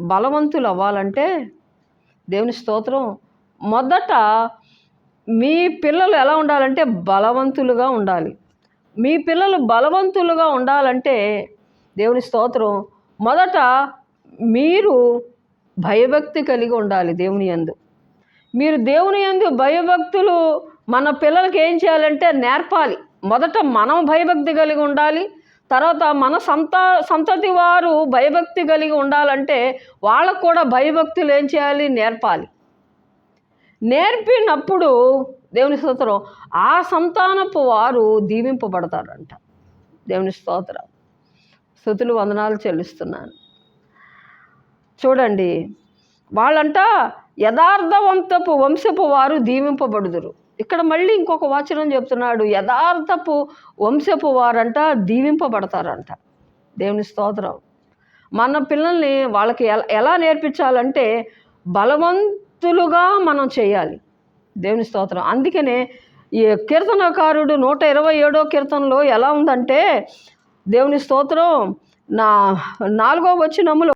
బలవంతులు అవ్వాలంటే దేవుని స్తోత్రం. మొదట మీ పిల్లలు ఎలా ఉండాలంటే బలవంతులుగా ఉండాలి. మీ పిల్లలు బలవంతులుగా ఉండాలంటే దేవుని స్తోత్రం. మొదట మీరు భయభక్తి కలిగి ఉండాలి దేవుని యందు. మీరు దేవుని యందు భయభక్తులు మన పిల్లలకి ఏం చేయాలంటే నేర్పాలి. మొదట మనం భయభక్తి కలిగి ఉండాలి. తర్వాత మన సంత సంతతి వారు భయభక్తి కలిగి ఉండాలంటే వాళ్ళకు కూడా భయభక్తులు ఏం చేయాలి? నేర్పాలి. నేర్పినప్పుడు దేవుని స్తోత్రం ఆ సంతానపు వారు దీవింపబడతారంట. దేవుని స్తోత్రం. స్థుతులు వందనాలు చెల్లిస్తున్నాను. చూడండి వాళ్ళంట యథార్థవంతపు వంశపు వారు దీవింపబడుదురు. ఇక్కడ మళ్ళీ ఇంకొక వాచనం చెప్తున్నాడు యథార్థపు వంశపు వారంట దీవింపబడతారంట. దేవుని స్తోత్రం. మన పిల్లల్ని వాళ్ళకి ఎలా ఎలా నేర్పించాలంటే బలవంతులుగా మనం చేయాలి. దేవుని స్తోత్రం. అందుకనే ఈ కీర్తనకారుడు నూట ఇరవై ఏడో కీర్తనలో ఎలా ఉందంటే దేవుని స్తోత్రం నా నాలుగో వచ్చినములో